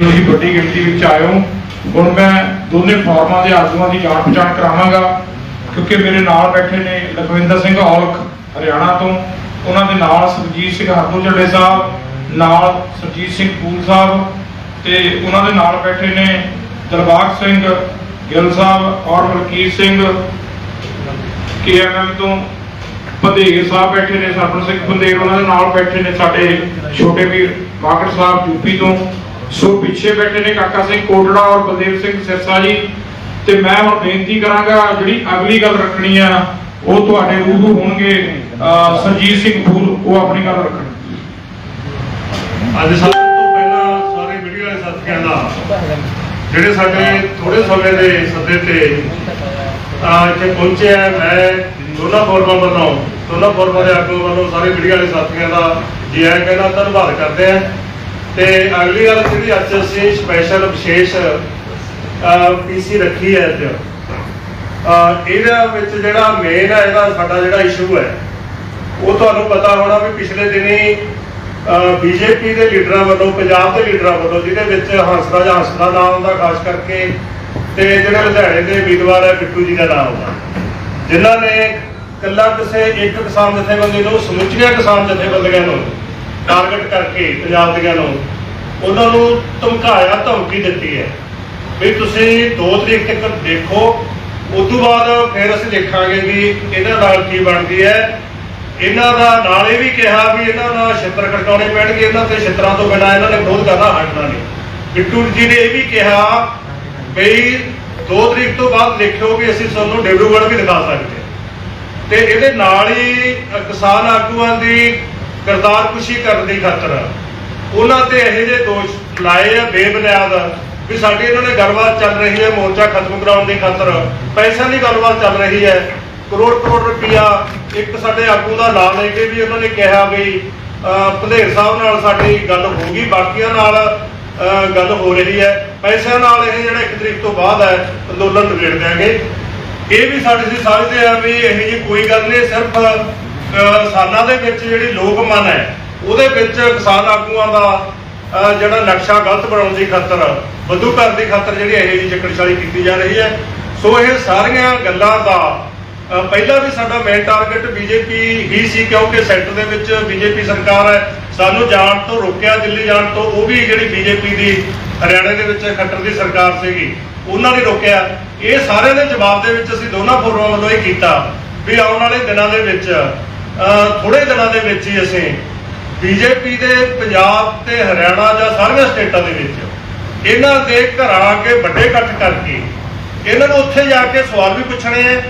ਤੁਸੀਂ ਵੱਡੀ ਗਿਣਤੀ ਵਿੱਚ ਆਇਓ। ਹੁਣ ਮੈਂ ਦੋਨੇ ਫਾਰਮਾਂ ਦੇ ਆਗੂਆਂ ਦੀ ਜਾਣ ਪਛਾਣ ਕਰਾਵਾਂਗਾ, ਕਿਉਂਕਿ ਮੇਰੇ ਨਾਲ ਬੈਠੇ ਨੇ ਲਖਵਿੰਦਰ ਸਿੰਘ ਔਲਖ, ਹਰਿਆਣਾ ਤੋਂ। ਉਹਨਾਂ ਦੇ ਨਾਲ ਸੁਰਜੀਤ ਸਿੰਘ ਹਰਦੋ ਝੱਲੇ ਸਾਹਿਬ, ਨਾਲ ਸੁਰਜੀਤ ਸਿੰਘ ਪੂਲ ਸਾਹਿਬ ਤੇ ਉਹਨਾਂ ਦੇ ਨਾਲ ਬੈਠੇ ਨੇ ਦਰਬਾਗ ਸਿੰਘ ਗਿੱਲ ਸਾਹਿਬ ਔਰ ਮਲਕੀਤ ਸਿੰਘ। ਕੇਐਮਐਮ ਤੋਂ ਪੰਦੇਰ ਸਾਹਿਬ ਬੈਠੇ ਨੇ ਸਰਪੰਚ ਸਿੰਘ ਪੰਦੇਰ ਉਹਨਾਂ ਦੇ ਨਾਲ ਬੈਠੇ ਨੇ ਸਾਡੇ ਛੋਟੇ ਵੀਰ ਮਾਕੜ ਸਾਹਿਬ ਯੂਪੀ ਤੋਂ। ਸੋ ਪਿੱਛੇ ਬੈਠੇ ਨੇ ਕਾਕਾ ਸਿੰਘ ਕੋਟੜਾ ਔਰ ਬਲਦੇਵ ਸਿੰਘ ਸਿਰਸਾ ਜੀ। ਤੇ ਮੈਂ ਹੁਣ ਬੇਨਤੀ ਕਰਾਂਗਾ, ਜਿਹੜੀ ਅਗਲੀ ਗੱਲ ਰੱਖਣੀ ਆ, ਉਹ ਤੁਹਾਡੇ ਰੂਬਰੂ ਹੋਣਗੇ। ਸੰਜੀਤ ਸਿੰਘ ਫੂਲ, ਉਹ ਆਪਣੀ ਗੱਲ ਰੱਖਣ। ਅੱਜ ਸਭ ਤੋਂ ਪਹਿਲਾਂ ਸਾਰੇ ਵੀਡੀਓ ਵਾਲੇ ਸਾਥੀਆਂ ਦਾ, ਜਿਹੜੇ ਸਾਡੇ ਥੋੜੇ ਸਮੇਂ ਦੇ ਸੱਦੇ ਤੇ ਆ ਇੱਥੇ ਪਹੁੰਚਿਆ ਮੈਂ ਦੋਨਾਂ ਫੋਰਮਾਂ ਵੱਲੋਂ, ਦੋਨਾਂ ਫੋਰਮਾਂ ਦੇ ਆਗੂ ਵੱਲੋਂ ਸਾਰੇ ਵੀਡੀਓ ਵਾਲੇ ਸਾਥੀਆਂ ਦਾ ਜੀ ਆਇਆਂ ਕਹਿੰਦਾ ਧੰਨਵਾਦ ਕਰਦੇ ਆ ਤੇ ਅਗਲੀ ਗੱਲ ਜਿਹੜੀ ਅੱਜ ਅਸੀਂ ਸਪੈਸ਼ਲ ਵਿਸ਼ੇਸ਼ ਪੀਸੀ ਰੱਖੀ ਹੈ ਅੱਜ। ਇਹਦਾ ਵਿੱਚ ਜਿਹੜਾ ਮੇਨ ਹੈ, ਇਹਦਾ ਸਾਡਾ ਜਿਹੜਾ ਇਸ਼ੂ ਹੈ, ਉਹ ਤੁਹਾਨੂੰ ਪਤਾ ਹੋਣਾ ਵੀ ਪਿਛਲੇ ਦਿਨੀ ਬੀਜੇਪੀ ਦੇ ਲੀਡਰਾਂ ਵੱਲੋਂ, ਪੰਜਾਬ ਦੇ ਲੀਡਰਾਂ ਵੱਲੋਂ, ਜਿਹਦੇ ਵਿੱਚ ਹੰਸਰਾਜ ਹੰਸਦਾ ਨਾਮ ਦਾ ਖਾਸ ਕਰਕੇ ਤੇ ਜਿਹੜੇ ਲੁਧਿਆਣੇ ਦੇ ਉਮੀਦਵਾਰ ਹੈ, ਬਿੱਟੂ ਜੀ ਦਾ ਨਾਮ ਦਾ ਜਿਨ੍ਹਾਂ ਨੇ ਕੱਲਾ ਕਿਸੇ ਇੱਕ ਕਿਸਾਨ ਜਥੇਬੰਦੀ ਨੂੰ ਸਮੁੱਚੀਆਂ ਕਿਸਾਨ ਜਥੇਬੰਦੀਆਂ ਨੂੰ ਟਾਰਗੇਟ ਕਰਕੇ ਪੰਜਾਬ ਦੀਆਂ ਨੂੰ ਉਹਨਾਂ ਨੂੰ ਧਮਕਾਇਆ, ਧਮਕੀ ਦਿੱਤੀ ਹੈ। ਵੀ ਤੁਸੀਂ 2 ਤਰੀਕ ਤੱਕ ਦੇਖੋ, ਉਸ ਤੋਂ ਬਾਅਦ ਫਿਰ ਅਸੀਂ ਦੇਖਾਂਗੇ ਵੀ ਇਹਨਾਂ ਨਾਲ ਕੀ ਬਣਦੀ ਹੈ। ਇਹਨਾਂ ਦਾ ਨਾਲ ਇਹ ਵੀ ਕਿਹਾ ਵੀ ਇਹਨਾਂ ਨਾਲ ਛਿੱਤਰ ਖੜਕਾਉਣੇ ਪੈਣਗੇ, ਇਹਨਾਂ ਤੇ ਛਿੱਤਰਾਂ ਤੋਂ ਬਿਨਾਂ ਇਹਨਾਂ ਨੇ ਵਿਰੋਧ ਕਰਨਾ ਹਟਣਾ ਨਹੀਂ। ਬਿੱਟੂ ਜੀ ਨੇ ਇਹ ਵੀ ਕਿਹਾ ਵੀ 2 ਤਰੀਕ ਤੋਂ ਬਾਅਦ ਦੇਖਿਓ ਵੀ ਅਸੀਂ ਤੁਹਾਨੂੰ ਡਿਬਰੂਗੜ੍ਹ ਵੀ ਦਿਖਾ ਸਕਦੇ ਤੇ ਇਹਦੇ ਨਾਲ ਹੀ ਕਿਸਾਨ ਆਗੂਆਂ ਦੀ ਕਰਤਾਰਕੁਸ਼ੀ ਕਰਨ ਦੀ ਖਾਤਰ ਉਹਨਾਂ ਤੇ ਇਹੋ ਜਿਹੇ ਦੋਸ਼ ਲਾਏ ਆ ਬੇਬੁਨਿਆਦ ਵੀ ਸਾਡੀ ਇਹਨਾਂ ਨੇ ਗੱਲਬਾਤ ਚੱਲ ਰਹੀ ਹੈ ਮੋਰਚਾ ਖਤਮ ਕਰਾਉਣ ਦੀ ਖਾਤਰ। ਪੈਸਿਆਂ ਦੀ ਗੱਲਬਾਤ ਚੱਲ ਰਹੀ ਹੈ। ਕਰੋੜ ਕਰੋੜ ਰੁਪਇਆ ਇੱਕ ਸਾਡੇ ਆਗੂ ਦਾ ਲਾ ਲੈ ਕੇ ਵੀ ਉਹਨਾਂ ਨੇ ਕਿਹਾ ਵੀ ਅ, ਭੰਦੇਰ ਸਾਹਿਬ ਨਾਲ ਸਾਡੀ ਗੱਲ ਹੋ ਗਈ ਬਾਕੀਆਂ ਨਾਲ ਅ, ਗੱਲ ਹੋ ਰਹੀ ਹੈ। ਪੈਸਿਆਂ ਨਾਲ ਇਹ ਜਿਹੜਾ ਇੱਕ ਤਰੀਕ ਤੋਂ ਬਾਅਦ ਹੈ ਅੰਦੋਲਨ ਨਿਬੇੜ ਦਿਆਂਗੇ। ਇਹ ਵੀ ਸਾਡੇ ਸੀ ਸਮਝਦੇ ਆ ਵੀ ਇਹ ਜੀ ਕੋਈ ਗੱਲ ਨਹੀਂ ਸਿਰਫ ਅਹ, ਸਾਲਾਂ ਦੇ ਵਿੱਚ ਜਿਹੜੀ ਲੋਕ ਮਨ ਹੈ ਉਹਦੇ ਵਿੱਚ ਕਿਸਾਨ ਆਗੂਆਂ ਦਾ ਜਿਹੜਾ ਨਕਸ਼ਾ ਗਲਤ ਬਣਾਉਣ ਦੀ ਖਾਤਰ ਵਧੂ ਕਰਨ ਦੀ ਖਾਤਰ ਜਿਹੜੀ ਇਹ ਜੀ ਚੱਕਰਸ਼ਾਲੀ ਕੀਤੀ ਜਾ ਰਹੀ ਹੈ। ਸੋ ਇਹ ਸਾਰੀਆਂ ਗੱਲਾਂ ਦਾ ਪਹਿਲਾਂ ਵੀ ਸਾਡਾ ਮੇਨ ਟਾਰਗੇਟ ਬੀਜੇਪੀ ਹੀ ਸੀ ਕਿਉਂਕਿ ਸੈਂਟਰ ਦੇ ਵਿੱਚ ਬੀਜੇਪੀ ਸਰਕਾਰ ਹੈ। ਸਾਨੂੰ ਜਾਣ ਤੋਂ ਰੋਕਿਆ ਦਿੱਲੀ ਜਾਣ ਤੋਂ ਉਹ ਵੀ ਜਿਹੜੀ ਬੀਜੇਪੀ ਦੀ ਹਰਿਆਣੇ ਦੇ ਵਿੱਚ ਖੱਟਰ ਦੀ ਸਰਕਾਰ ਸੀਗੀ ਉਹਨਾਂ ਨੇ ਰੋਕਿਆ। ਇਹ ਸਾਰਿਆਂ ਦੇ ਜਵਾਬ ਦੇ ਵਿੱਚ ਅਸੀਂ ਦੋਨਾਂ ਫੋਰਮਾਂ ਵੱਲੋਂ ਇਹ ਕੀਤਾ ਵੀ ਆਉਣ ਵਾਲੇ ਦਿਨਾਂ ਦੇ ਵਿੱਚ ਅਹ, ਥੋੜੇ ਦਿਨਾਂ ਦੇ ਵਿੱਚ ਹੀ ਅਸੀਂ ਬੀਜੇਪੀ ਦੇ ਪੰਜਾਬ ਤੇ ਹਰਿਆਣਾ ਜਾਂ ਸਾਰੀਆਂ ਸਟੇਟਾਂ ਦੇ ਵਿੱਚ, ਇਹਨਾਂ ਦੇ ਘਰਾਂ ਅੱਗੇ ਵੱਡੇ ਇਕੱਠ ਕਰਕੇ, ਇਹਨਾਂ ਨੂੰ ਉੱਥੇ ਜਾ ਕੇ ਸਵਾਲ ਵੀ ਪੁੱਛਣੇ ਆ।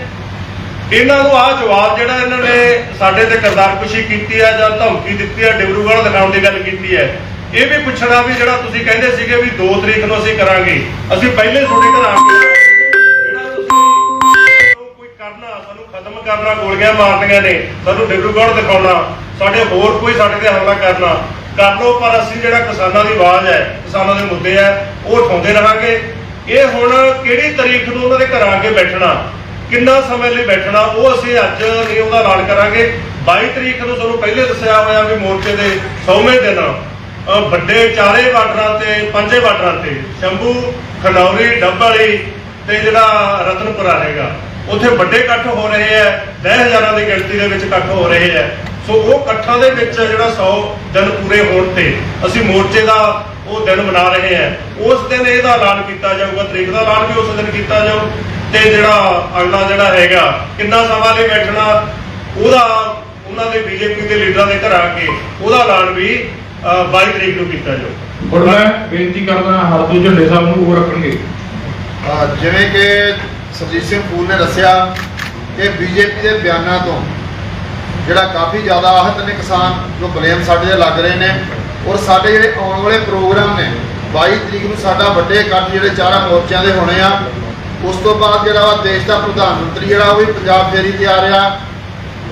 ਇਹਨਾਂ ਨੂੰ ਆਹ ਜਵਾਬ ਜਿਹੜਾ ਇਹਨਾਂ ਨੇ ਸਾਡੇ ਤੇ ਕਰਦਾਰਕੁਸ਼ੀ ਕੀਤੀ ਹੈ ਜਾਂ ਧਮਕੀ ਦਿੱਤੀ ਹੈ ਡਿਬਰੂਗੜ੍ਹ ਦਿਖਾਉਣ ਦੀ ਗੱਲ ਕੀਤੀ ਹੈ ਇਹ ਵੀ ਪੁੱਛਣਾ ਵੀ ਜਿਹੜਾ ਤੁਸੀਂ ਕਹਿੰਦੇ ਸੀਗੇ ਵੀ 2 ਤਰੀਕ ਨੂੰ ਅਸੀਂ ਕਰਾਂਗੇ, ਅਸੀਂ ਪਹਿਲੇ ਤੁਹਾਡੇ ਘਰ ਆ ਕੇ ਜਿਹੜਾ ਤੁਸੀਂ ਕੋਈ ਕਰਨਾ, ਸਾਨੂੰ ਖਤਮ ਕਰਨਾ ਗੋਲੀਆਂ ਮਾਰਨੀਆਂ ਨੇ, ਸਾਨੂੰ ਡਿਬਰੂਗੜ੍ਹ ਦਿਖਾਉਣਾ ਸਾਡੇ ਹੋਰ ਕੋਈ ਸਾਡੇ ਤੇ ਹਮਲਾ ਕਰਨਾ, ਕਰ ਲਓ, ਪਰ ਅਸੀਂ ਜਿਹੜਾ ਕਿਸਾਨਾਂ ਦੀ ਆਵਾਜ਼ ਹੈ, ਕਿਸਾਨਾਂ ਦੇ ਮੁੱਦੇ ਹੈ, ਉਹ ਉਠਾਉਂਦੇ ਰਹਾਂਗੇ। ਇਹ ਹੁਣ ਕਿਹੜੀ ਤਰੀਕ ਨੂੰ ਉਹਨਾਂ ਦੇ ਘਰਾਂ ਅੱਗੇ ਬੈਠਣਾ, ਕਿੰਨਾ ਸਮੇਂ ਲਈ ਬੈਠਣਾ, ਉਹ ਅਸੀਂ ਅੱਜ ਨਹੀਂ ਉਹਦਾ ਐਲਾਨ ਕਰਾਂਗੇ। 22 ਤਰੀਕ ਨੂੰ ਤੁਹਾਨੂੰ ਪਹਿਲੇ ਦੱਸਿਆ ਹੋਇਆ ਵੀ ਮੋਰਚੇ ਦੇ 100ਵੇਂ ਦਿਨ ਵੱਡੇ ਚਾਰੇ ਬਾਰਡਰਾਂ ਤੇ, ਪੰਜੇ ਬਾਰਡਰਾਂ ਤੇ, ਸ਼ੰਭੂ ਖਨੌਰੀ ਡੱਬਲੀ ਤੇ ਜਿਹੜਾ ਰਤਨਪੁਰਾ ਹੈਗਾ, ਉੱਥੇ ਵੱਡੇ ਇਕੱਠ ਹੋ ਰਹੇ ਹੈ 10000 ਦੀ ਗਿਣਤੀ ਦੇ ਵਿੱਚ ਇਕੱਠ ਹੋ ਰਹੇ ਹੈ। ਸੋ ਉਹ ਇਕੱਠਾਂ ਦੇ ਵਿੱਚ ਜਿਹੜਾ 100 ਦਿਨ ਪੂਰੇ ਹੋਣ ਤੇ ਅਸੀਂ ਮੋਰਚੇ ਦਾ ਉਹ ਦਿਨ ਮਨਾ ਰਹੇ ਹਾਂ। ਉਸ ਦਿਨ ਇਹਦਾ ਐਲਾਨ ਕੀਤਾ ਜਾਊਗਾ ਤਰੀਕ ਦਾ ਐਲਾਨ ਵੀ ਉਸ ਦਿਨ ਕੀਤਾ ਜਾਊ। ਤੇ ਜਿਹੜਾ ਅਗਲਾ ਜਿਹੜਾ ਹੈਗਾ ਕਿੰਨਾ ਸਮਾਂ ਲਈ ਬੈਠਣਾ ਉਹਦਾ ਉਹਨਾਂ ਦੇ ਬੀਜੇਪੀ ਦੇ ਲੀਡਰਾਂ ਦੇ ਘਰ ਆ ਕੇ ਉਹਦਾ ਐਲਾਨ ਵੀ ਅ, 22 ਤਰੀਕ ਨੂੰ ਕੀਤਾ ਜਾਊ। ਹੁਣ ਮੈਂ ਬੇਨਤੀ ਕਰਦਾ ਹਰਦੂ ਝੰਡੇ ਸਾਹਿਬ ਨੂੰ ਉਹ ਰੱਖਣਗੇ। ਜਿਵੇਂ ਕਿ ਸਰਜੀਤ ਸਿੰਘ ਫੂਲ ਨੇ ਦੱਸਿਆ ਕਿ ਬੀਜੇਪੀ ਦੇ ਬਿਆਨਾਂ ਤੋਂ ਜਿਹੜਾ ਕਾਫੀ ਜ਼ਿਆਦਾ ਆਹਤ ਨੇ ਕਿਸਾਨ, ਜੋ ਬਲੇਮ ਸਾਡੇ ਤੇ ਲੱਗ ਰਹੇ ਨੇ ਔਰ ਸਾਡੇ ਜਿਹੜੇ ਆਉਣ ਵਾਲੇ ਪ੍ਰੋਗਰਾਮ ਨੇ 22 ਤਰੀਕ ਨੂੰ ਸਾਡਾ ਵੱਡੇ ਇਕੱਠ ਜਿਹੜੇ ਚਾਰਾਂ ਮੋਰਚਿਆਂ ਦੇ ਹੋਣੇ ਆ, ਉਸ ਤੋਂ ਬਾਅਦ ਜਿਹੜਾ ਵਾ ਦੇਸ਼ ਦਾ ਪ੍ਰਧਾਨ ਮੰਤਰੀ ਜਿਹੜਾ ਉਹ ਵੀ ਪੰਜਾਬ ਫੇਰੀ ਤੇ ਆ ਰਿਹਾ,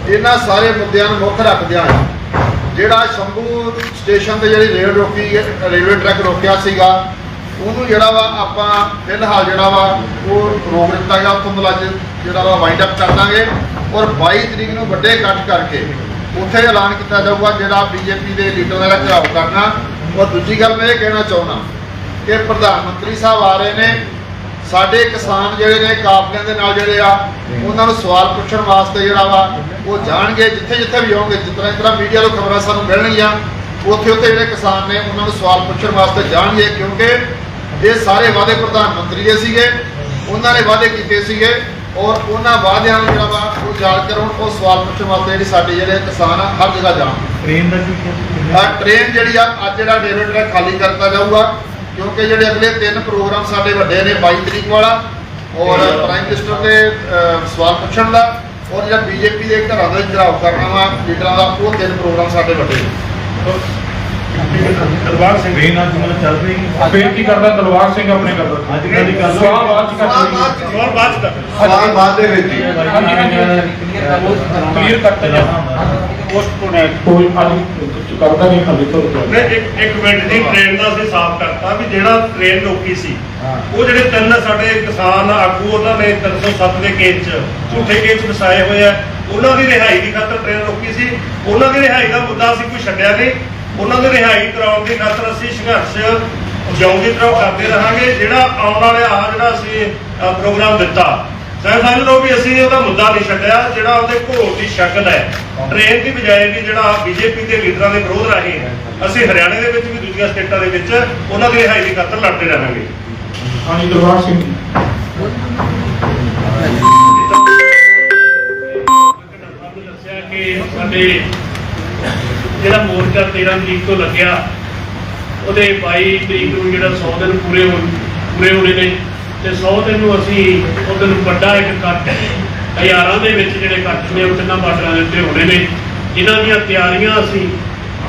ਇਹਨਾਂ ਸਾਰੇ ਮੁੱਦਿਆਂ ਨੂੰ ਮੁੱਖ ਰੱਖਦਿਆਂ ਜਿਹੜਾ ਸ਼ੰਭੂ ਸਟੇਸ਼ਨ ਤੇ ਜਿਹੜੀ ਰੇਲ ਰੋਕੀ, ਰੇਲਵੇ ਟਰੈਕ ਰੋਕਿਆ ਸੀਗਾ, ਉਹਨੂੰ ਜਿਹੜਾ ਵਾ ਆਪਾਂ ਫਿਲਹਾਲ ਜਿਹੜਾ ਵਾ ਉਹ ਰੋਕ ਦਿੱਤਾ ਗਿਆ, ਉੱਥੋਂ ਮੁਲਾਜ਼ਮ ਜਿਹੜਾ ਵਾ ਵਾਈਂਡ ਅਪ ਕਰ ਦਾਂਗੇ। ਔਰ 22 ਤਰੀਕ ਨੂੰ ਵੱਡੇ ਇਕੱਠ ਕਰਕੇ ਉੱਥੇ ਐਲਾਨ ਕੀਤਾ ਜਾਊਗਾ ਜਿਹੜਾ ਬੀਜੇਪੀ ਦੇ ਲੀਡਰਾਂ ਦਾ ਘਰਾਓ ਕਰਨਾ। ਔਰ ਦੂਜੀ ਗੱਲ ਮੈਂ ਇਹ ਕਹਿਣਾ ਚਾਹੁੰਦਾ ਕਿ ਪ੍ਰਧਾਨ ਮੰਤਰੀ ਸਾਹਿਬ ਆ ਰਹੇ ਨੇ, ਸਾਡੇ ਕਿਸਾਨ ਜਿਹੜੇ ਨੇ ਕਾਫਲਿਆਂ ਦੇ ਨਾਲ ਜਿਹੜੇ ਆ, ਉਹਨਾਂ ਨੂੰ ਸਵਾਲ ਪੁੱਛਣ ਵਾਸਤੇ ਜਿਹੜਾ ਵਾ, ਉਹ ਜਾਣਗੇ, ਜਿੱਥੇ ਜਿੱਥੇ ਵੀ ਆਉਣਗੇ, ਜਿਸ ਤਰ੍ਹਾਂ ਇਸ ਤਰ੍ਹਾਂ ਮੀਡੀਆ ਤੋਂ ਖਬਰਾਂ ਸਾਨੂੰ ਮਿਲਣਗੀਆਂ, ਉੱਥੇ ਉੱਥੇ ਜਿਹੜੇ ਕਿਸਾਨ ਨੇ ਉਹਨਾਂ ਨੂੰ ਸਵਾਲ ਪੁੱਛਣ ਵਾਸਤੇ ਜਾਣਗੇ, ਕਿਉਂਕਿ ਇਹ ਸਾਰੇ ਵਾਅਦੇ ਪ੍ਰਧਾਨ ਮੰਤਰੀ ਦੇ ਸੀਗੇ, ਉਹਨਾਂ ਨੇ ਵਾਅਦੇ ਕੀਤੇ ਸੀਗੇ, ਔਰ ਉਹਨਾਂ ਵਾਅਦਿਆਂ ਨੂੰ ਜਿਹੜਾ ਵਾ ਯਾਦ ਕਰਉਣ ਉਹ ਸਵਾਲ ਪੁੱਛਣ ਵਾਸਤੇ ਜਿਹੜੀ ਸਾਡੇ ਜਿਹੜੇ ਕਿਸਾਨ ਆ ਹਰ ਜਗ੍ਹਾ ਜਾਣ। ਟ੍ਰੇਨ ਦਾ ਕੀ ਆ ਟ੍ਰੇਨ ਜਿਹੜੀ ਆ ਅੱਜ ਜਿਹੜਾ ਡੇਵਿਡ ਟਰੈਕ ਖਾਲੀ ਕਰਤਾ ਜਾਊਗਾ ਕਿਉਂਕਿ ਜਿਹੜੇ ਅਗਲੇ ਤਿੰਨ ਪ੍ਰੋਗਰਾਮ ਸਾਡੇ ਵੱਡੇ ਨੇ 22 ਤਰੀਕ ਵਾਲਾ ਔਰ ਪ੍ਰਾਈਮ ਮਿਨਿਸਟਰ ਦੇ ਅਹ, ਸਵਾਲ ਪੁੱਛਣ ਦਾ ਔਰ ਜਿਹੜਾ ਬੀਜੇਪੀ ਦੇ ਘਰਾਂ ਦਾ ਘਰਾਓ ਕਰਨਾ ਵਾ ਲੀਡਰਾਂ ਦਾ ਉਹ ਤਿੰਨ ਪ੍ਰੋਗਰਾਮ ਸਾਡੇ ਵੱਡੇ ਨੇ। ਦਰਬਾਰ ਸਿੰਘ। ਟ੍ਰੇਨ ਅੱਜ ਹੁਣ ਚੱਲ ਰਹੀ ਹੈ। ਬੇਨਤੀ ਕਰਦਾ? ਦਲਵਾਰ ਸਿੰਘ ਆਪਣੇ ਕਰਦਾ। ਅੱਜ ਕੱਲ੍ਹ ਦੀ ਗੱਲ ਸਵਾਲ ਬਾਅਦ ਚ ਚ। ਸਵਾਲ ਬਾਅਦ ਚ ਕਰ ਸਵਾਲ ਬਾਅਦ ਦੇ ਵਿੱਚ ਹੀ। ਕਲੀਅਰ ਕਰਤਾ ਜਾ ਪੋਸਟਪੋਨ ਹੈ। ਕੋਈ ਅੱਜ ਕਰਦਾ ਨਹੀਂ ਖਾਲੀ ਤੋਂ ਮੈਂ ਇੱਕ ਇੱਕ ਮਿੰਟ ਦੀ ਟ੍ਰੇਨ ਦਾ ਅਸੀਂ ਸਾਫ਼ ਕਰਤਾ ਵੀ ਜਿਹੜਾ ਟ੍ਰੇਨ ਰੋਕੀ ਸੀ ਉਹ ਜਿਹੜੇ ਤਿੰਨ ਸਾਡੇ ਕਿਸਾਨ ਆਗੂ ਉਹਨਾਂ ਨੇ 307 ਦੇ ਕੇਸ 'ਚ ਝੂਠੇ ਕੇਸ ਵਸਾਏ ਹੋਏ ਆ। ਉਹਨਾਂ ਦੀ ਰਿਹਾਈ ਦੀ ਖਾਤਰ ਟ੍ਰੇਨ ਰੋਕੀ ਸੀ। ਉਹਨਾਂ ਦੀ ਰਿਹਾਈ ਦਾ ਮੁੱਦਾ ਅਸੀਂ ਕੋਈ ਛੱਡਿਆ ਨਹੀਂ। ਉਹਨਾਂ ਦੀ ਰਿਹਾਈ ਕਰਾਉਣ ਦੀ ਖਾਤਰ ਅਸੀਂ ਸੰਘਰਸ਼ ਜਿਉਂ ਦੀ ਤਰ੍ਹਾਂ ਕਰਦੇ ਰਹਾਂਗੇ ਜਿਹੜਾ ਆਉਣ ਵਾਲੇ ਆ ਜਿਹੜਾ ਅਸੀਂ ਪ੍ਰੋਗਰਾਮ ਦਿੱਤਾ। ਸਰ ਸਮਝ ਲਓ ਵੀ ਅਸੀਂ ਉਹਦਾ ਮੁੱਦਾ ਨਹੀਂ ਛੱਡਿਆ ਜਿਹੜਾ ਉਹਦੇ ਘੋਲ ਦੀ ਸ਼ਕਲ ਹੈ। ਟ੍ਰੇਨ ਦੀ ਬਜਾਏ ਵੀ ਜਿਹੜਾ ਬੀਜੇਪੀ ਦੇ ਲੀਡਰਾਂ ਦੇ ਵਿਰੋਧ ਰਾਹੀਂ ਅਸੀਂ ਹਰਿਆਣੇ ਦੇ ਵਿੱਚ ਵੀ ਦੂਜੀਆਂ ਸਟੇਟਾਂ ਦੇ ਵਿੱਚ ਉਹਨਾਂ ਦੀ ਰਿਹਾਈ ਦੀ ਖਾਤਰ ਲੜਦੇ ਰਹਾਂਗੇ। ਹਾਂਜੀ ਦਲਵਾਰ ਸਿੰਘ ਸਾਨੂੰ ਦੱਸਿਆ ਕਿ ਸਾਡੇ ਜਿਹੜਾ ਮੋਰਚਾ 13 ਤਰੀਕ ਤੋਂ ਲੱਗਿਆ, ਉਹਦੇ 22 ਤਰੀਕ ਨੂੰ ਜਿਹੜਾ 100 ਦਿਨ ਪੂਰੇ ਹੋ, ਪੂਰੇ ਹੋਣੇ ਨੇ। ਤੇ 100 ਦਿਨ ਨੂੰ ਅਸੀਂ ਉਹ ਦਿਨ ਵੱਡਾ ਇੱਕ ਇਕੱਠ ਹਜ਼ਾਰਾਂ ਦੇ ਵਿੱਚ ਜਿਹੜੇ ਇਕੱਠ ਨੇ, ਉਹ ਤਿੰਨਾਂ ਬਾਰਡਰਾਂ ਦੇ ਉੱਤੇ ਹੋਣੇ ਨੇ। ਜਿਨ੍ਹਾਂ ਦੀਆਂ ਤਿਆਰੀਆਂ ਅਸੀਂ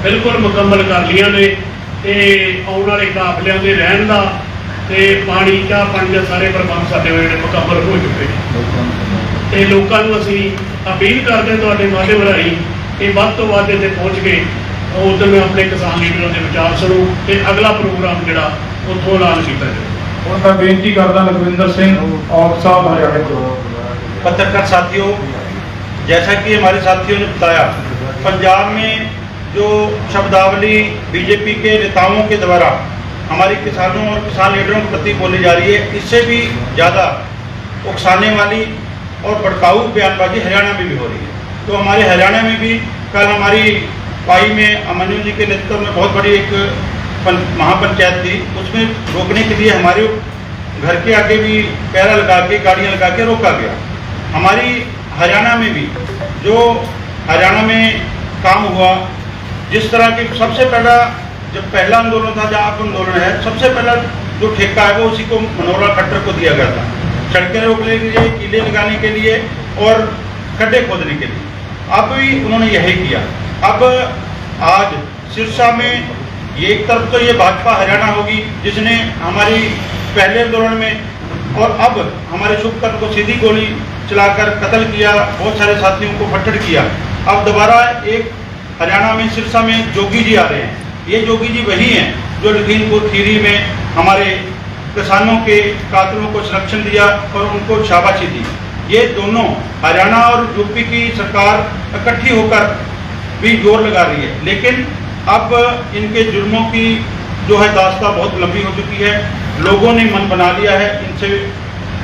ਬਿਲਕੁਲ ਮੁਕੰਮਲ ਕਰ ਲਈਆਂ ਨੇ। ਤੇ ਆਉਣ ਵਾਲੇ ਕਾਫਲਿਆਂ ਦੇ ਰਹਿਣ ਦਾ ਤੇ ਪਾਣੀ, ਚਾਹ, ਪਾਣੀ ਦੇ ਸਾਰੇ ਪ੍ਰਬੰਧ ਸਾਡੇ ਜਿਹੜੇ ਮੁਕੰਮਲ ਹੋ ਚੁੱਕੇ ਨੇ। ਤੇ ਲੋਕਾਂ ਨੂੰ ਅਸੀਂ ਅਪੀਲ ਕਰਦੇ ਹਾਂ ਤੁਹਾਡੇ ਮਾਧਿਅਮ ਰਾਹੀਂ ਕਿ ਵੱਧ ਤੋਂ ਵੱਧ ਇੱਥੇ ਪਹੁੰਚ ਕੇ ਉਦੋਂ ਮੈਂ ਆਪਣੇ ਕਿਸਾਨ ਲੀਡਰਾਂ ਦੇ ਵਿਚਾਰ ਸੁਣੋ ਤੇ ਅਗਲਾ ਪ੍ਰੋਗਰਾਮ ਜਿਹੜਾ ਉੱਥੋਂ ਐਲਾਨ ਕੀਤਾ ਜਾਵੇ ਹੁਣ ਮੈਂ ਬੇਨਤੀ ਕਰਦਾ ਲਖਵਿੰਦਰ ਸਿੰਘ ਔਰ ਸਾਹਿਬ ਹਰਿਆਣੇ ਤੋਂ पत्रकार साथियों जैसा कि हमारे साथियों ने बताया पंजाब में जो शब्दावली बीजेपी के नेताओं के द्वारा हमारे किसानों और किसान लीडरों के प्रति बोली जा रही है इससे भी ज़्यादा उकसाने वाली और भड़काऊ बयानबाजी हरियाणा में भी हो रही है तो हमारे हरियाणा में भी कल हमारी पाई में अमनू जी के नेतृत्व में बहुत बड़ी एक महापंचायत थी। उसमें रोकने के लिए हमारे घर के आगे भी पैरा लगा के, गाड़ियाँ लगा के रोका गया। हमारी हरियाणा में भी जो हरियाणा में काम हुआ, जिस तरह की सबसे पहला जब पहला आंदोलन था, जहाँ आप आंदोलन है, सबसे पहला जो ठेका है वो उसी को मनोहर खट्टर को दिया गया था। सड़कें रोकने के लिए कीले लगाने के लिए और खड्डे खोदने के लिए। अब भी उन्होंने यही किया। अब आज सिरसा में एक तरफ़ तो ये भाजपा हरियाणा होगी, जिसने हमारी पहले आंदोलन में और अब हमारे शुभकर्म को सीधी गोली चलाकर कत्ल किया, बहुत सारे साथियों को फट्टड़ किया। अब दोबारा एक हरियाणा में, सिरसा में जोगी जी आ रहे हैं। ये जोगी जी वही हैं जो लखीमपुर खीरी में हमारे किसानों के कातलों को संरक्षण दिया और उनको शाबाशी दी। ये दोनों हरियाणा और यूपी की सरकार इकट्ठी होकर भी ज़ोर लगा रही है। लेकिन अब इनके जुर्मों की जो है दास्ता बहुत लंबी हो चुकी है। लोगों ने मन बना लिया है इनसे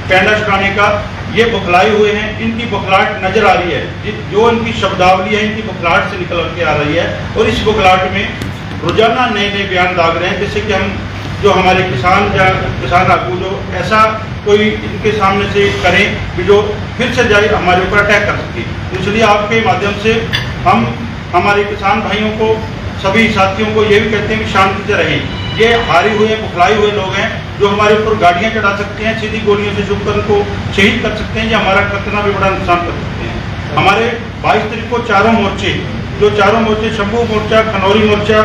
पैंडा छुड़ाने का। ये बुखलाए हुए हैं। इनकी बुखलाहट नज़र आ रही है। जो इनकी शब्दावली है, इनकी बुखलाहट से निकल के आ रही है और इस बुखलाहट में रोज़ाना नए नए बयान दाग रहे हैं जैसे कि हम जो हमारे किसान या किसान आगू जो ऐसा कोई इनके सामने से करें कि जो फिर से जाए हमारे ऊपर अटैक कर सके। तो इसलिए आपके माध्यम से हम, हमारे किसान भाइयों को, सभी साथियों को ये भी कहते हैं कि शांति से रहें। ये हारे हुए बुखलाए हुए लोग हैं जो हमारे ऊपर गाड़ियाँ चढ़ा सकते हैं, सीधी गोलियों से शुभकर्ण को शहीद कर सकते हैं, या हमारा कितना भी बड़ा नुकसान कर सकते हैं। हमारे बाईस तारीख को चारों मोर्चे, जो चारों मोर्चे, शंभू मोर्चा, खनौरी मोर्चा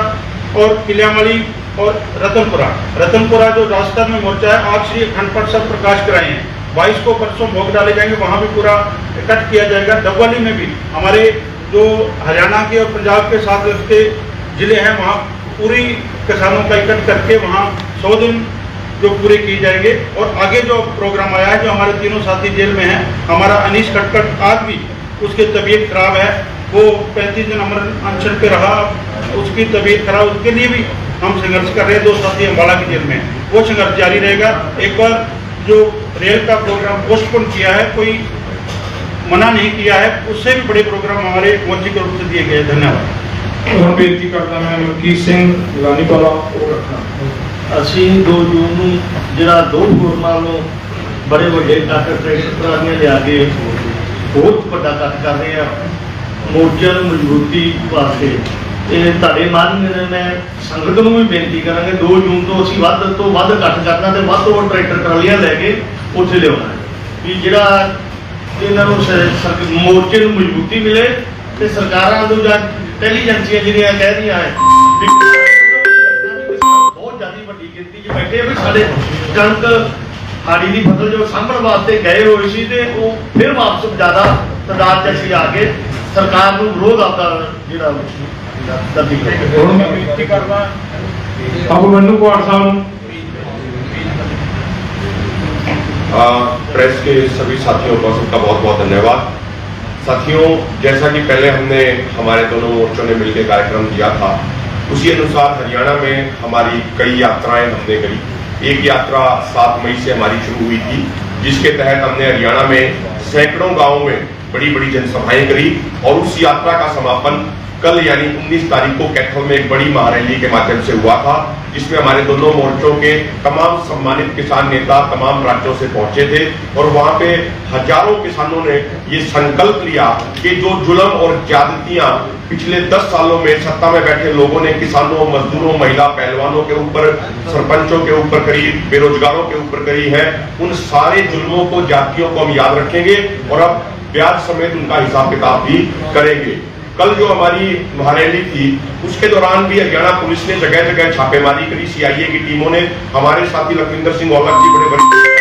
और किलियामली और रतनपुरा। रतनपुरा जो राजस्थान में मोर्चा है, आप श्री अखंड पाठ सब प्रकाश कराए। हैं बाईस को परसों भोग डाले जाएँगे, वहाँ भी पूरा इकट्ठ किया जाएगा। डबवाली में भी हमारे जो हरियाणा के और पंजाब के साथ लगते ज़िले हैं, वहाँ पूरी किसानों का इकट्ठ करके वहाँ सौ दिन जो पूरे किए जाएँगे। और आगे जो प्रोग्राम आया है, जो हमारे तीनों साथी जेल में हैं, हमारा अनिश खटखट आज भी उसकी तबीयत खराब है। वो पैंतीस दिन अमर अनशन पे रहा, उसकी तबीयत खराब, उसके लिए भी हम संघर्ष कर रहे हैं दो साथी अम्बाला की जेल में हैं। वो संघर्ष जारी रहेगा एक बार जो रेल का प्रोग्राम पोस्टपोन किया है कोई मना नहीं किया है उससे भी बड़े प्रोग्राम हमारे मोर्चे के रूप से दिए गए हैं। धन्यवाद ਹੁਣ ਬੇਨਤੀ ਕਰਦਾ ਮੈਂ ਮਲਕੀਤ ਸਿੰਘ ਲਾਨੀਵਾਲਾ ਉਹ ਰੱਖਣਾ ਅਸੀਂ 2 ਜੂਨ ਨੂੰ ਜਿਹੜਾ ਦੋ ਫੋਰਮਾਂ ਨੂੰ ਬੜੇ ਵੱਡੇ ਕੱਟ ਟਰੈਕਟਰ ਟਰਾਲੀਆਂ ਲਿਆ ਕੇ ਬਹੁਤ ਵੱਡਾ ਕੱਟ ਕਰ ਰਹੇ ਆ ਮੋਰਚੇ ਨੂੰ ਮਜ਼ਬੂਤੀ ਵਾਸਤੇ ਇਹ ਤੁਹਾਡੇ ਮਾਧਿਅਮ ਨਾਲ ਮੈਂ ਸੰਗਤ ਨੂੰ ਵੀ ਬੇਨਤੀ ਕਰਾਂਗੇ 2 ਜੂਨ ਤੋਂ ਅਸੀਂ ਵੱਧ ਤੋਂ ਵੱਧ ਇਕੱਠ ਕਰਨਾ ਤੇ ਵੱਧ ਤੋਂ ਵੱਧ ਟਰੈਕਟਰ ਟਰਾਲੀਆਂ ਲੈ ਕੇ ਉੱਥੇ ਲਿਆਉਣਾ ਵੀ ਜਿਹੜਾ ਇਹਨਾਂ ਨੂੰ ਮੋਰਚੇ ਨੂੰ ਮਜ਼ਬੂਤੀ ਮਿਲੇ ਤੇ ਸਰਕਾਰਾਂ ਨੂੰ ਜਾਂ ਇੰਟੈਲੀਜੈਂਸੀਆਂ ਜਿਹੜੀਆਂ ਕਹਿ ਰਹੀਆਂ ਹੈ ਬਹੁਤ ਜ਼ਿਆਦਾ ਵੱਡੀ ਗਿਣਤੀ 'ਚ ਬੈਠੇ ਵੀ ਸਾਡੇ ਕਣਕ ਹਾੜੀ ਦੀ ਫਸਲ ਜੋ ਸਾਂਭਣ ਵਾਸਤੇ ਗਏ ਹੋਏ ਸੀ ਤੇ ਉਹ ਫਿਰ ਵਾਪਸ ਜ਼ਿਆਦਾ ਤਾਦਾਦ 'ਚ ਅਸੀਂ ਆ ਕੇ ਸਰਕਾਰ ਨੂੰ ਵਿਰੋਧ ਆਪਦਾ ਜਿਹੜਾ ਦਰਜੀ ਕਰਾਂਗੇ ਹੁਣ ਮੈਂ ਬੇਨਤੀ ਕਰਦਾ ਆਪ ਮੈਨੂੰ ਕੁਆੜ ਸਾਹਿਬ ਨੂੰ आ, प्रेस के सभी साथियों को सबका बहुत बहुत धन्यवाद साथियों जैसा कि पहले हमने हमारे दोनों मोर्चों ने मिलकर कार्यक्रम किया था उसी अनुसार हरियाणा में हमारी कई यात्राएं हमने करी एक यात्रा सात मई से हमारी शुरू हुई थी जिसके तहत हमने हरियाणा में सैकड़ों गांवों में बड़ी बड़ी जनसभाएं करी और उस यात्रा का समापन कल यानी 19 तारीख को कैथल में एक बड़ी महारैली के माध्यम से हुआ था, जिसमें हमारे दोनों मोर्चों के तमाम सम्मानित किसान नेता तमाम राज्यों से पहुँचे थे और वहाँ पे हज़ारों किसानों ने ये संकल्प लिया कि जो जुल्म और ज्यादतियाँ पिछले 10 सालों में सत्ता में बैठे लोगों ने, किसानों, मजदूरों, महिला पहलवानों के ऊपर, सरपंचों के ऊपर करी, बेरोजगारों के ऊपर करी है, उन सारे जुल्मों को जातियों को हम याद रखेंगे और अब ब्याज समेत उनका हिसाब किताब भी करेंगे। कल जो हमारी महारैली थी, उसके दौरान भी हरियाणा पुलिस ने जगह जगह छापेमारी करी सीआईए की टीमों ने, हमारे साथी लखविंदर सिंह औलख जी बड़े बड़े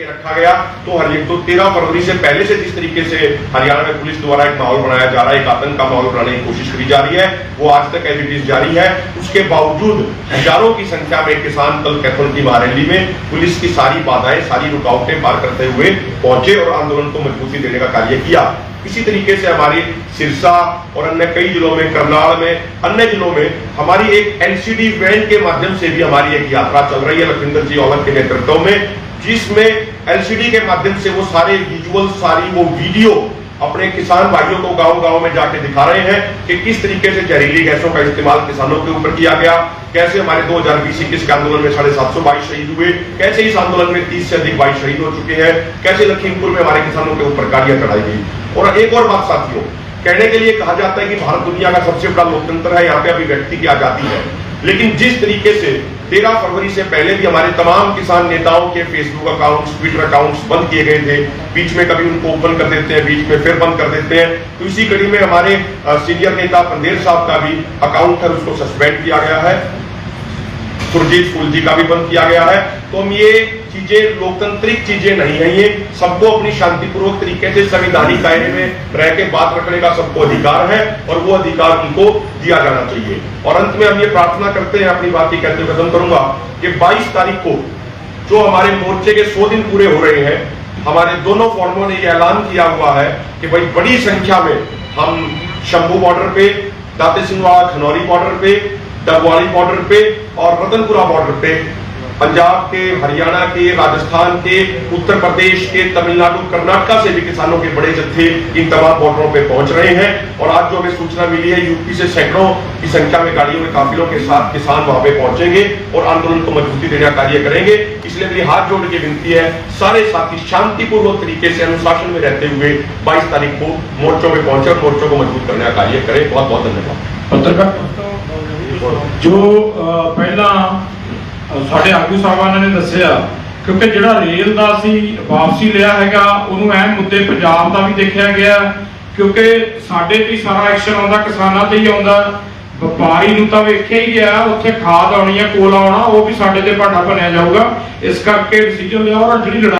रखा गया। तो हर एक तो तेरह फरवरी से पहले से जिस तरीके से हरियाणा में पुलिस द्वारा एक माहौल बनाया जा रहा है, एक आतंक का माहौल बनाने की कोशिश करी जा रही है, वो आज तक इज़ जारी है। उसके बावजूद हज़ारों की संख्या में किसान कल कैथल की महारैली में पुलिस की सारी बाधाएँ, सारी रुकावटें पार करते हुए पहुँचे और आंदोलन को मजबूती देने का कार्य किया। इसी तरीके से हमारी सिरसा और अन्य कई जिलों में, करनाल में, अन्य जिलों में हमारी एक एलसीडी वैन के माध्यम से भी हमारी एक यात्रा चल रही है लखविंदर जी औलख के नेतृत्व में, जिसमें एलसीडी के माध्यम से वो सारे विजुअल सारी वो वीडियो अपने किसान भाइयों को गाँव गाँव में जाके दिखा रहे हैं कि किस तरीके से जहरीली गैसों का इस्तेमाल किसानों के ऊपर किया गया, कैसे हमारे 2020 इक्कीस के आंदोलन में साढ़े सात सौ बाईस शहीद हुए, कैसे इस आंदोलन में तीस से अधिक बाईस शहीद हो चुके हैं, कैसे लखीमपुर में हमारे किसानों के ऊपर गाड़ियाँ चढ़ाई गई। और एक और बात साथियों, कहने के लिए कहा जाता है कि भारत दुनिया का सबसे बड़ा लोकतंत्र है, यहाँ पे अभी व्यक्ति की आज़ादी है। लेकिन जिस तरीके से 13 फरवरी से पहले भी हमारे तमाम किसान नेताओं के फेसबुक अकाउंट्स ट्विटर अकाउंट्स बंद किए गए थे, बीच में कभी उनको ओपन कर देते हैं, बीच में फिर बंद कर देते हैं तो इसी कड़ी में हमारे सीनियर नेता पंदेर साहब का भी अकाउंट है, उसको सस्पेंड किया गया है। सुरजीत फूल जी का भी बंद किया गया है। तो हम ये चीज़ें, लोकतांत्रिक चीज़ें नहीं है ये। सबको अपनी शांतिपूर्वक तरीके से संविधानिक दायरे में रह के बात रखने का सबको अधिकार है और वो अधिकार उनको दिया जाना चाहिए। और अंत में हम ये प्रार्थना करते हैं, अपनी बात की कहते हुए खत्म करूँगा, कि 22 तारीख को जो हमारे मोर्चे के 100 दिन पूरे हो रहे हैं, हमारे दोनों फॉर्मों ने ये ऐलान किया हुआ है कि भाई बड़ी संख्या में हम शंभू बॉर्डर पे, दाते सिंहवाड़ा खनौरी बॉर्डर पे डबवाली बॉर्डर पे और रतनपुरा बॉर्डर पे पंजाब के, हरियाणा के, राजस्थान के, उत्तर प्रदेश के, तमिलनाडु, कर्नाटका से भी किसानों के बड़े जत्थे इन तमाम बॉर्डरों पर पहुँच रहे हैं। और आज जो हमें सूचना मिली है, यूपी से सैकड़ों की संख्या में गाड़ियों में काफिलों के साथ किसान वहाँ पे पहुँचेंगे और आंदोलन को मजबूती देने का कार्य करेंगे। इसलिए मेरी हाथ जोड़ के विनती है, सारे साथी शांतिपूर्वक तरीके से अनुशासन में रहते हुए बाईस तारीख को मोर्चों में पहुँचे और मोर्चों को मज़बूत करने का कार्य करें। बहुत बहुत धन्यवाद। पत्रकार, जो पहला ਸਾਡੇ ਆਗੂ ਸਾਹਿਬਾਨਾਂ ਨੇ ਦੱਸਿਆ, ਕਿਉਂਕਿ ਜਿਹੜਾ ਰੇਲ ਦਾ ਅਸੀਂ ਵਾਪਸੀ ਲਿਆ ਹੈਗਾ, ਉਹਨੂੰ ਐਨ ਮੁੱਦੇ ਪੰਜਾਬ ਦਾ ਵੀ ਦੇਖਿਆ ਗਿਆ, ਕਿਉਂਕਿ ਸਾਡੇ ਤੇ ਸਾਰਾ ਐਕਸ਼ਨ ਆਉਂਦਾ, ਕਿਸਾਨਾਂ ਤੇ ਹੀ ਆਉਂਦਾ। ਵਪਾਰੀ ਨੂੰ ਤਾਂ ਵੇਖਿਆ ਹੀ ਗਿਆ, ਉੱਥੇ ਖਾਦ ਆਉਣੀ ਹੈ ਕੋਲ ਆਉਣਾ, ਉਹ ਵੀ ਸਾਡੇ ਤੇ ਭਾਡਾ ਬਣਿਆ ਜਾਊਗਾ। ਇਸ ਕਰਕੇ ਡਿਸੀਜਨ ਲਿਆ ਔਰ ਜਿਹੜੀ ਲੜਾਈ